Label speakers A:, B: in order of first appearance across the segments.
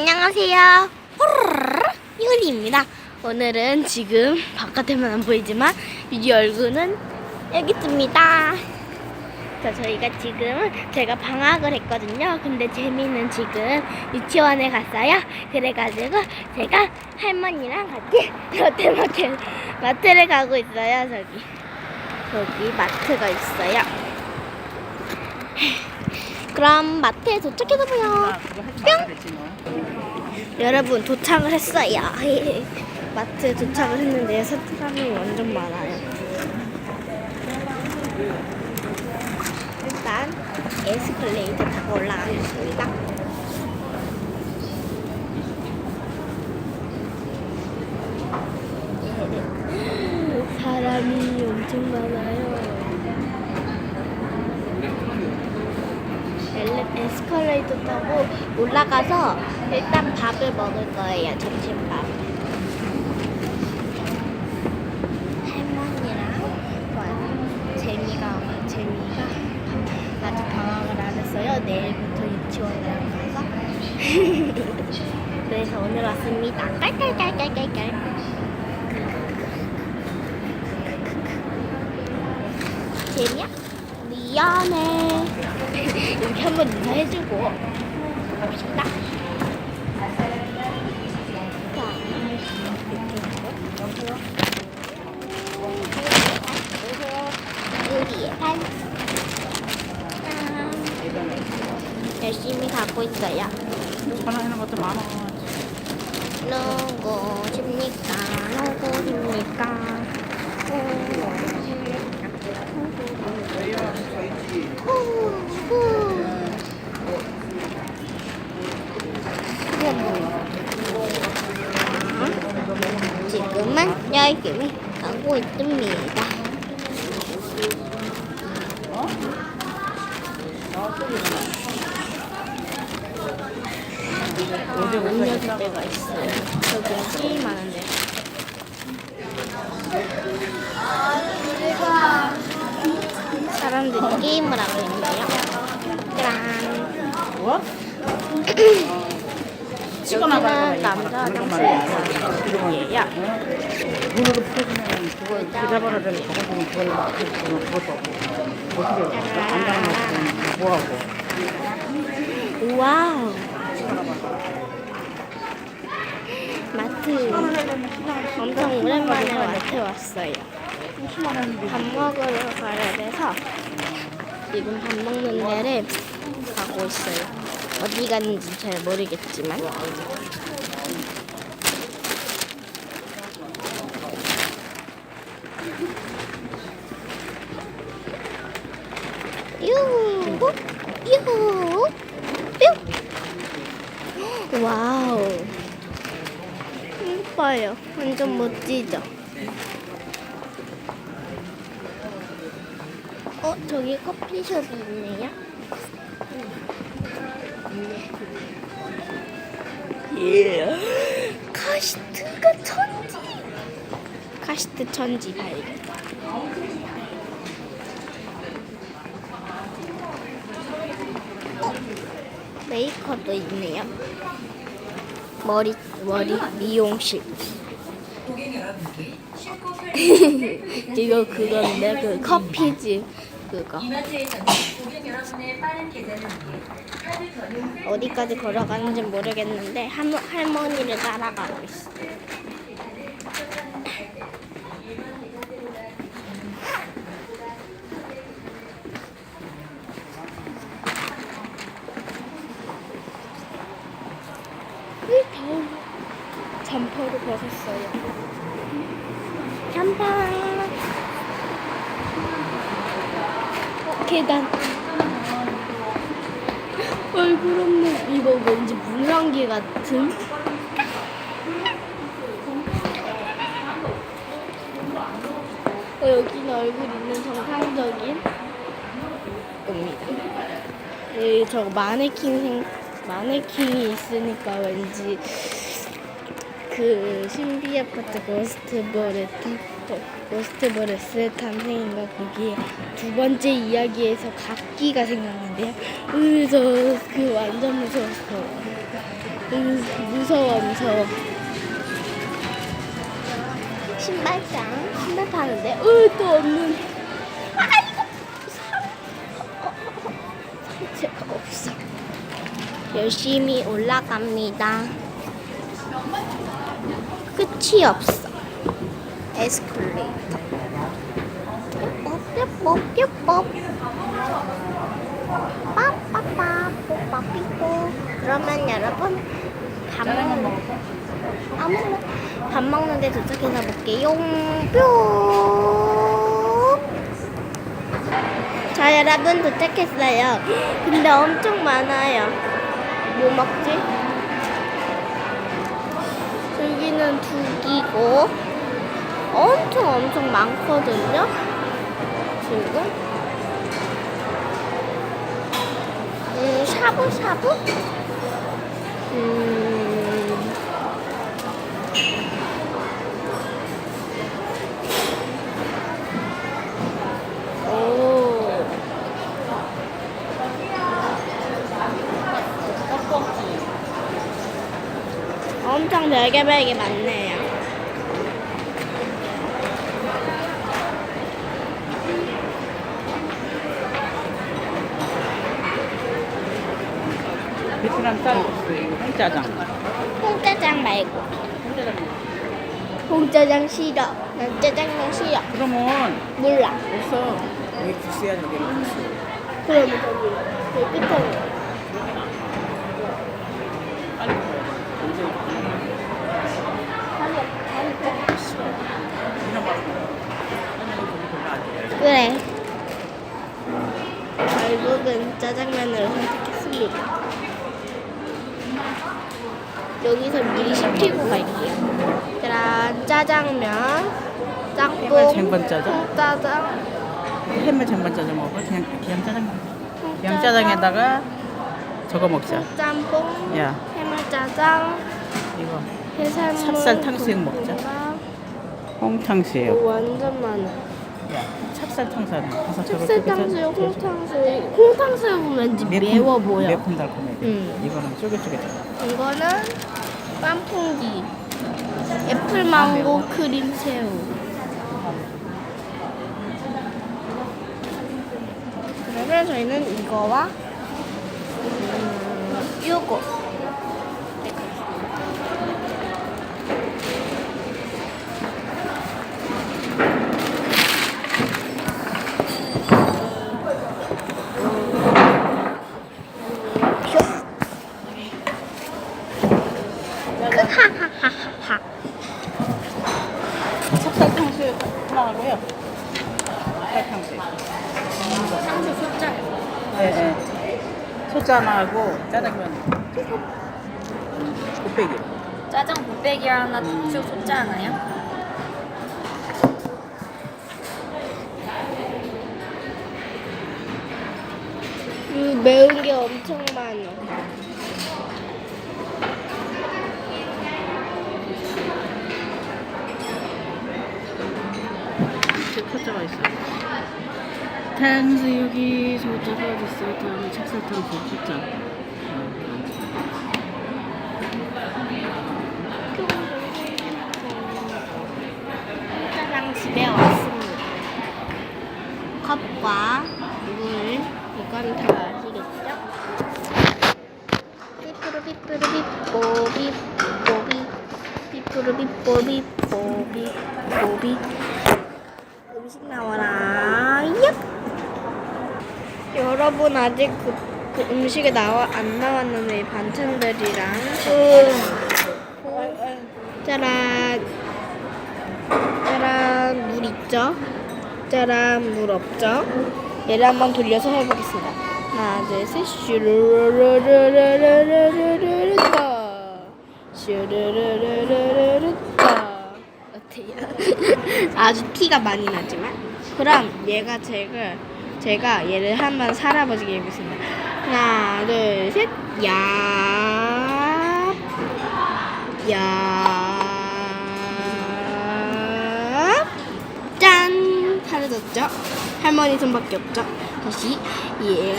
A: 안녕하세요. 이글리입니다. 오늘은 지금 바깥에만 안 보이지만 유리 얼굴은 여기 있습니다. 자, 저희가 지금 제가 방학을 했거든요. 근데 재미는 지금 유치원에 갔어요. 그래가지고 제가 할머니랑 같이 롯데마켓 마트를 가고 있어요. 저기 여기 마트가 있어요. 그럼 마트에 도착해서 보요. 여러분 도착을 했어요. 마트에 도착을 했는데 사람이 완전 많아요. 일단 에스컬레이터 타고 올라가겠습니다. 사람이 엄청 많아요. 엘레- 에스컬레이터 타고 올라가서 일단 밥을 먹을 거예요. 점심밥. 할머니랑 와, 재미가 재미가 아직 방학을 안 했어요. 내일부터 유치원을 가서. 그래서 오늘 왔습니다. 깔깔깔깔깔깔. 재미야? 미안해. 이렇게 한번 인사해주고 갑시다. 여기에. 열심히 가고 있어요.
B: 전화하는 것도 많아.
A: 누구십니까? 누구십니까? 후. 지금은 열심히 가고 있습니다.
B: 어제
A: 음료수 때가 있어요. 저기 게임하는데. 사람들이 게임을 하고 있네요. 짠.
B: 뭐?
A: 여기는 남자 화장실이에요.
B: 문으로 풀어주면 되는 저거 보면 그걸 막 그거 그것도 없고 어떻게 안거 뭐하고
A: 와우. 마트. 엄청 오랜만에 마트 왔어요. 밥 먹으러 가야 돼서 지금 밥 먹는 데를 가고 있어요. 어디 갔는지 잘 모르겠지만. 와우. 예뻐요. 완전 멋지죠? 어, 저기 커피숍이 있네요. 예. 카시트가 천지. 카시트 천지 발견. 메이커도 있네요. 머리 머리 미용실. 이거 그건데 그 커피집 그거. 어디까지 걸어가는지 모르겠는데 할, 할머니를 따라가고 있어. 잠퍼를 벗었어요. 잠퍼. 어, 계단. 얼굴 없는 이거 왠지 물랑개 같은 어, 여기는 얼굴 있는 정상적인 겁니다. 여기 저 마네킹 생 마네킹이 있으니까 왠지 그 신비 아파트 고스트 버레트 고 스트 버레스 탐생인가 거기에 두 번째 이야기에서 각기가 생각나는데요. 그래서 그 완전 무서웠어요. 음, 무서워 무서워. 신발장 신발 파는데? 으또 없는. 아이고 상체가 없어. 열심히 올라갑니다. 끝이 없어. 에스컬레이터 뽀뽀뽀뽀뽀 빠빠빠 뽀빠삐뽀. 그러면 여러분 밥 먹는 아무나 밥 먹는데 도착해서 볼게요. 뿅. 자 여러분 도착했어요. 근데 엄청 많아요. 뭐 먹지? 여기는 두기고. 엄청 엄청 많거든요 지금 음, 샤브샤브? 음, 오. 엄청 별개별게 많네요.
B: 베트남 쌀국수, 이거 홍짜장.
A: 홍짜장 말고.
B: 홍짜장.
A: 홍짜장 싫어. 난 짜장면 싫어.
B: 그러면
A: 몰라.
B: 벌써 여기 국수야 국수.
A: 그럼 저기 여기 끝에. 그래. 결국은 짜장면을 선택했습니다. 여기서 미리 시키고 갈게요. 짜란 짜장면, 짬뽕,
B: 해물 쟁반 짜장?
A: 짜장,
B: 해물 장반짜장 먹어? 그냥 그냥 짜장면. 그냥 짜장에다가 저거 먹자.
A: 짬뽕,
B: 야
A: 해물 짜장,
B: 이거
A: 해산물,
B: 찹쌀 탕수육 먹자.
A: 볶음밥.
B: 홍탕수육.
A: 오, 완전 많아.
B: 야 찹쌀 탕수육. 가서 저거
A: 찹쌀
B: 저거
A: 탕수육,
B: 저거
A: 홍탕수육. 홍탕수육은 왠지 매워 보여.
B: 매콤달콤해.
A: 음.
B: 이거는 쫄깃쫄깃.
A: 이거는 깐풍기 애플망고 크림 새우 그러면 저희는 이거와 음, 요거 하하하하하
B: 찹쌀 탕수육 하나 하고요. 찹쌀 탕수육.
A: 상수 숫자
B: 네, 네. 소짜 하나 하고 짜장면. 곱빼기.
C: 짜장 곱빼기 하나, 탕수육 소짜 하나요?
A: 음, 매운 게 엄청 많아
B: 소짜가 있어. 탕수육이 소짜가 어딨어? 다음에 찹쌀 탕수육 소짜.
A: 짜장 집에 왔습니다. 컵과 물 이건 다 아시겠죠? 삐뿌르 삐뿌르 삐뽀 삐뽀 삐 삐뿌르 삐뽀 삐뽀 삐뽀 삐 음식 나와라 여러분 아직 그, 그 음식에 나와 안 나왔는데 반찬들이랑 짜란 짜란 물 있죠? 짜란 물 없죠? 얘를 한번 돌려서 해보겠습니다. 하나 둘셋 슈르르르르르르르르 슈르르르르르르 어때요? 아주 티가 많이 나지만 그럼 얘가 제가 제가 얘를 한번 살아보게 해보겠습니다. 하나 둘 셋 야. 야. 짠! 사라졌죠? 할머니 손밖에 없죠? 다시, 예.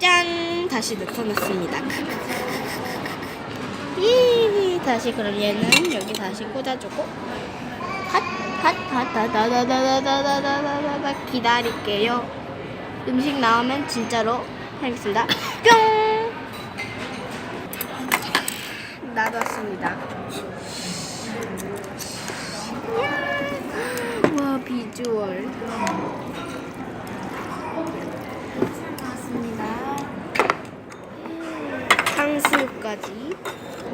A: 짠! 다시 나타났습니다. 다시 그럼 얘는 여기 다시 꽂아주고 핫핫핫핫다다다다다다다다다 기다릴게요. 음식 나오면 진짜로 하겠습니다. 뿅 놔뒀습니다. 와 비주얼. 탕수육까지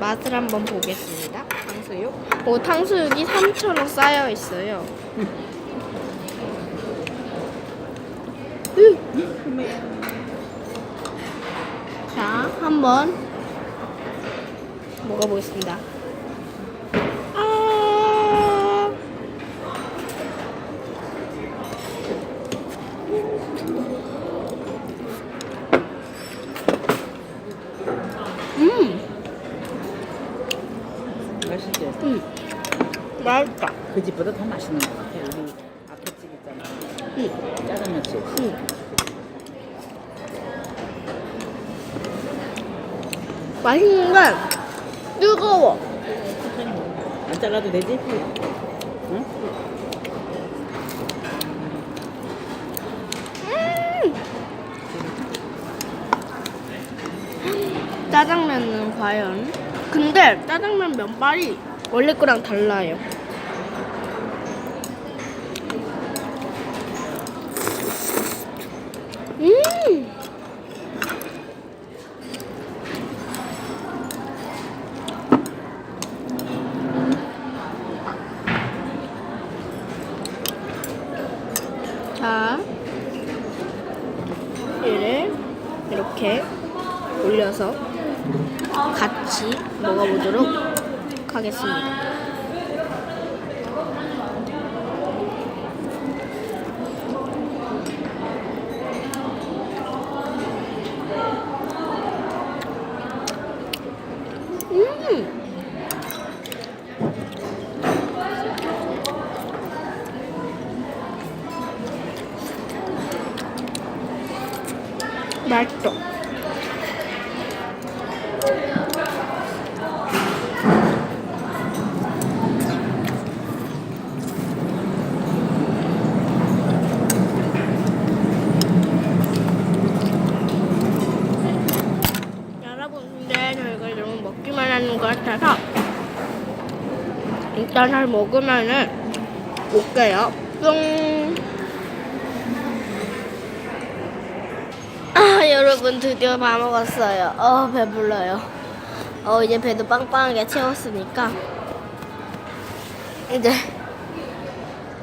A: 맛을 한번 보겠습니다. 오 탕수육이 3,000원 쌓여 있어요. 자, 한번 먹어보겠습니다. 아~ 음,
B: 맛있지?
A: 음, 맛있다.
B: 그 집보다 더 맛있는 것 같아. 우리 앞에 집 있잖아.
A: 음,
B: 짜장면집.
A: 음. 맛있는 건 뜨거워.
B: 안 잘라도 되지? 응?
A: 짜장면은 과연? 근데 짜장면 면발이 원래 거랑 달라요. 음! 자, 얘를 이렇게 올려서 같이 먹어보도록 하겠습니다. 음! 맛있어. 여러분, 근데 저희가 너무 먹기만 하는 것 같아서 일단 잘 먹으면은 올게요. 뿅. 아, 여러분 드디어 다 먹었어요. 어, 배불러요. 어, 이제 배도 빵빵하게 채웠으니까 이제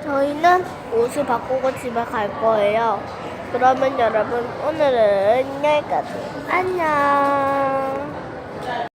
A: 저희는 옷을 바꾸고 집에 갈 거예요. 그러면 여러분 오늘은 여기까지. 안녕.